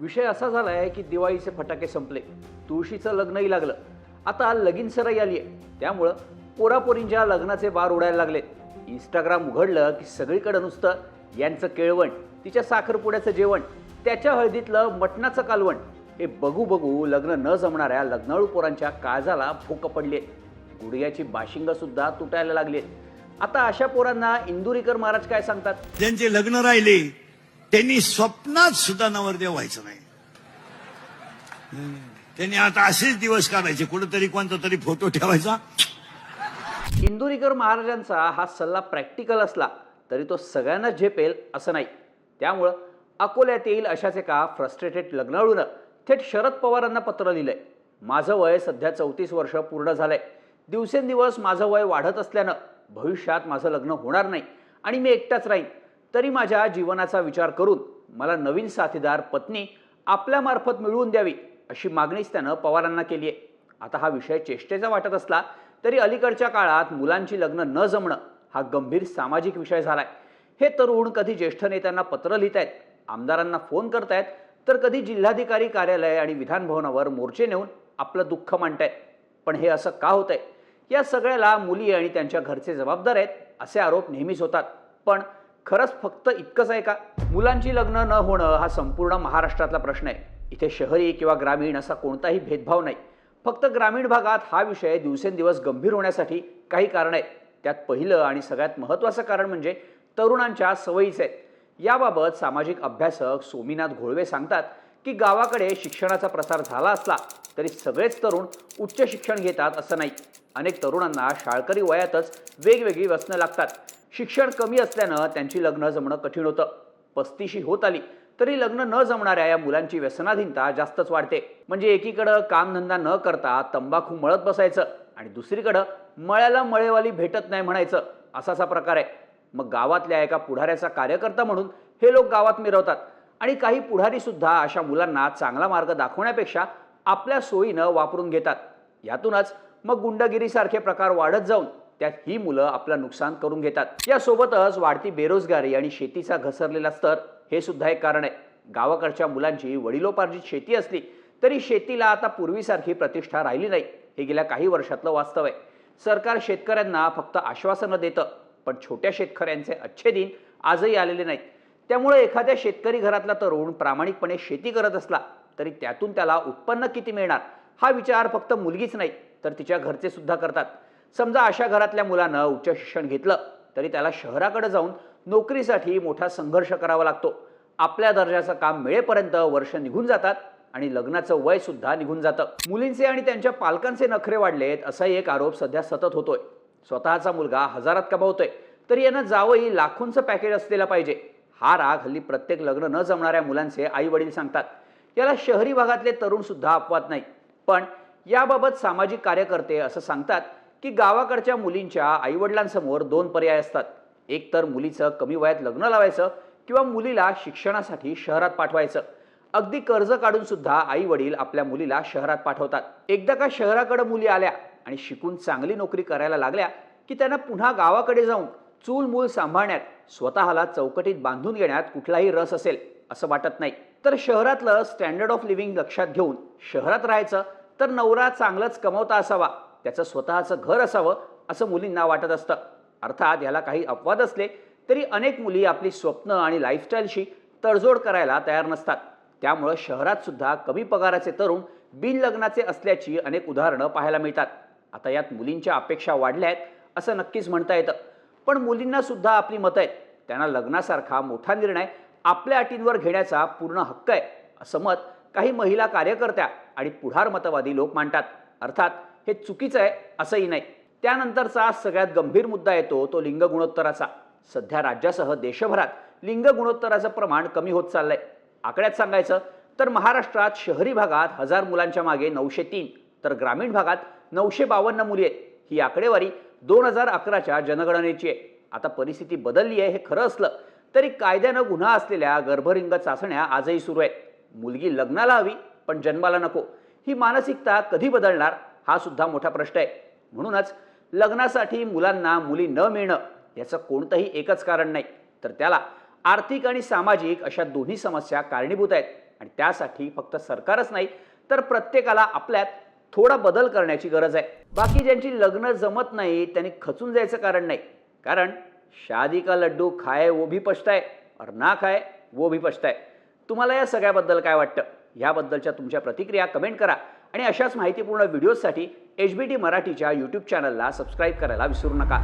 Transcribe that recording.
विषय असा झाला आहे की दिवाळीचे फटाके संपले. तुळशीचं लग्नही लागलं. आता लगीन सराई आली आहे त्यामुळं पोरापोरींच्या लग्नाचे बार उडायला लागलेत इंस्टाग्राम उघडलं की सगळीकडं नुसतं यांचं केळवण तिच्या साखरपुड्याचं जेवण त्याच्या हळदीतलं मटणाचं कालवण. हे बघू बघू लग्न न जमणाऱ्या लग्नाळू पोरांच्या काळजाला फुकं पडली गुडघ्याची बाशिंगसुद्धा तुटायला लागली आता अशा पोरांना इंदुरीकर महाराज काय सांगतात? ज्यांचे लग्न राहिले त्यांनी स्वप्नात सुद्धा नवरदेव व्हायचं नाही. त्यांनी आता असेच दिवस काढायचे कुठेतरी कोणता तरी फोटो ठेवायचा. इंदुरीकर महाराजांचा हा सल्ला प्रॅक्टिकल असला तरी तो सगळ्यांना झेपेल असं नाही. त्यामुळं अकोल्यात येईल अशाच एका फ्रस्ट्रेटेड लग्नाळूनं थेट शरद पवारांना पत्र लिहिलंय. माझं वय सध्या चौतीस वर्ष पूर्ण झालंय. दिवसेंदिवस माझं वय वाढत असल्यानं भविष्यात माझं लग्न होणार नाही आणि मी एकटाच राहीन. तरी माझ्या जीवनाचा विचार करून मला नवीन साथीदार पत्नी आपल्यामार्फत मिळवून द्यावी अशी मागणीच त्यानं पवारांना केली आहे. आता हा विषय चेष्टेचा वाटत असला तरी अलीकडच्या काळात मुलांची लग्न न जमणं हा गंभीर सामाजिक विषय झालाय. हे तरुण कधी ज्येष्ठ नेत्यांना पत्र लिहित आहेत आमदारांना फोन करतायत तर कधी जिल्हाधिकारी कार्यालय आणि विधानभवनावर मोर्चे नेऊन आपलं दुःख मांडतायत. पण हे असं का होतंय? या सगळ्याला मुली आणि त्यांच्या घरचे जबाबदार आहेत असे आरोप नेहमीच होतात. पण खरंच फक्त इतकंच आहे का? मुलांची लग्न न होणं हा संपूर्ण महाराष्ट्रातला प्रश्न आहे. इथे शहरी किंवा ग्रामीण असा कोणताही भेदभाव नाही. फक्त ग्रामीण भागात हा विषय दिवसेंदिवस गंभीर होण्यासाठी काही कारण आहेत. त्यात पहिलं आणि सगळ्यात महत्त्वाचं कारण म्हणजे तरुणांच्या सवयीच आहेत. याबाबत सामाजिक अभ्यासक सोमीनाथ घोळवे सांगतात की गावाकडे शिक्षणाचा प्रसार झाला असला तरी सगळेच तरुण उच्च शिक्षण घेतात असं नाही. अनेक तरुणांना शाळकरी वयातच वेगवेगळी व्यसनं लागतात. शिक्षण कमी असल्यानं त्यांची लग्न जमणं कठीण होतं. पस्तीशी होत आली तरी लग्न न जमणाऱ्या या मुलांची व्यसनाधीनता जास्तच वाढते. म्हणजे एकीकडं कामधंदा न करता तंबाखू मळत बसायचं आणि दुसरीकडं मळ्याला मळेवाली भेटत नाही म्हणायचं असाचा प्रकार आहे. मग गावातल्या एका पुढाऱ्याचा कार्यकर्ता म्हणून हे लोक गावात मिरवतात आणि काही पुढारी सुद्धा अशा मुलांना चांगला मार्ग दाखवण्यापेक्षा आपल्या सोयीनं वापरून घेतात. यातूनच मग गुंडगिरीसारखे प्रकार वाढत जाऊन त्यात ही मुलं आपलं नुकसान करून घेतात. यासोबतच वाढती बेरोजगारी आणि शेतीचा घसरलेला स्तर हे सुद्धा एक कारण आहे. गावाकडच्या मुलांची वडिलोपार्जित शेती असली तरी शेतीला आता पूर्वीसारखी प्रतिष्ठा राहिली नाही. हे गेल्या काही वर्षातलं वास्तव आहे. सरकार शेतकऱ्यांना फक्त आश्वासनं देतं पण छोट्या शेतकऱ्यांचे अच्छे दिन आजही आलेले नाहीत. त्यामुळे एखाद्या शेतकरी घरातला तरुण प्रामाणिकपणे शेती करत असला तरी त्यातून त्याला उत्पन्न किती मिळणार? हा विचार फक्त मुलगीच नाही तर तिच्या घरचे सुद्धा करतात. समजा अशा घरातल्या मुलानं उच्च शिक्षण घेतलं तरी त्याला शहराकडे जाऊन नोकरीसाठी मोठा संघर्ष करावा लागतो. आपल्या दर्जाचं काम मिळेपर्यंत वर्ष निघून जातात आणि लग्नाचं वय सुद्धा निघून जातं. मुलींचे आणि त्यांच्या पालकांचे नखरे वाढलेत असाही एक आरोप सध्या सतत होतोय. स्वतःचा मुलगा हजारात कमावतोय तरी यानं जावंही लाखोंचं पॅकेज असलेला पाहिजे. हा राग हल्ली प्रत्येक लग्न न जमणाऱ्या मुलांचे आई वडील सांगतात. याला शहरी भागातले तरुण सुद्धा अपवाद नाही. पण याबाबत सामाजिक कार्यकर्ते असं सांगतात की गावाकडच्या मुलींच्या आईवडिलांसमोर दोन पर्याय असतात. एक तर मुलीचं कमी वयात लग्न लावायचं किंवा मुलीला शिक्षणासाठी शहरात पाठवायचं. अगदी कर्ज काढून सुद्धा आई वडील आपल्या मुलीला शहरात पाठवतात. एकदा का शहराकडे मुली आल्या आणि शिकून चांगली नोकरी करायला लागल्या की त्यांना पुन्हा गावाकडे जाऊन चूल मूल सांभाळण्यात स्वतःला चौकटीत बांधून घेण्यात कुठलाही रस असेल असं वाटत नाही. तर शहरातलं स्टँडर्ड ऑफ लिव्हिंग लक्षात घेऊन शहरात राहायचं तर नवरा चांगलंच कमवता असावा. त्याचं स्वतःचं घर असावं असं मुलींना वाटत असतं. अर्थात याला काही अपवाद असले तरी अनेक मुली आपली स्वप्न आणि लाईफस्टाईलशी तडजोड करायला तयार नसतात. त्यामुळं शहरात सुद्धा कमी पगाराचे तरुण बिन लग्नाचे असल्याची अनेक उदाहरणं पाहायला मिळतात. आता यात मुलींच्या अपेक्षा वाढल्या आहेत असं नक्कीच म्हणता येतं. पण मुलींना सुद्धा आपली मतं आहेत. त्यांना लग्नासारखा मोठा निर्णय आपल्या अटींवर घेण्याचा पूर्ण हक्क आहे असं मत काही महिला कार्यकर्त्या आणि पुढार मतवादी लोक मांडतात. अर्थात हे चुकीचं आहे असंही नाही. त्यानंतरचा सगळ्यात गंभीर मुद्दा येतो तो लिंग गुणोत्तराचा. सध्या राज्यासह देशभरात लिंग गुणोत्तराचं प्रमाण कमी होत चाललंय. आकड्यात सांगायचं तर महाराष्ट्रात शहरी भागात हजार मुलांच्या मागे नऊशे तीन तर ग्रामीण भागात नऊशे बावन्न मुली आहेत. ही आकडेवारी दोन हजार अकराच्या जनगणनेची आहे. आता परिस्थिती बदलली आहे हे खरं असलं तरी कायद्यानं गुन्हा असलेल्या गर्भरिंग चाचण्या आजही सुरू आहेत. मुलगी लग्नाला हवी पण जन्माला नको. ही मानसिकता कधी बदलणार? हा सुद्धा मोठा प्रश्न आहे. म्हणूनच लग्नासाठी मुलांना मुली न मिळणं याचं कोणतंही एकच कारण नाही. तर त्याला आर्थिक आणि सामाजिक अशा दोन्ही समस्या कारणीभूत आहेत. आणि त्यासाठी फक्त सरकारच नाही तर प्रत्येकाला आपल्यात थोडा बदल करण्याची गरज आहे. बाकी ज्यांची लग्न जमत नाही त्यांनी खचून जायचं कारण नाही. कारण शादी का लड्डू खाय वो भी पछताए और ना खाय वो भी पछताए तुम्हाला या सगळ्याबद्दल काय वाटतं? ह्याबद्दलच्या तुमच्या प्रतिक्रिया कमेंट करा. आणि अशाच माहितीपूर्ण व्हिडिओजसाठी एच बी टी मराठीच्या यूट्यूब चॅनलला सबस्क्राईब करायला विसरू नका.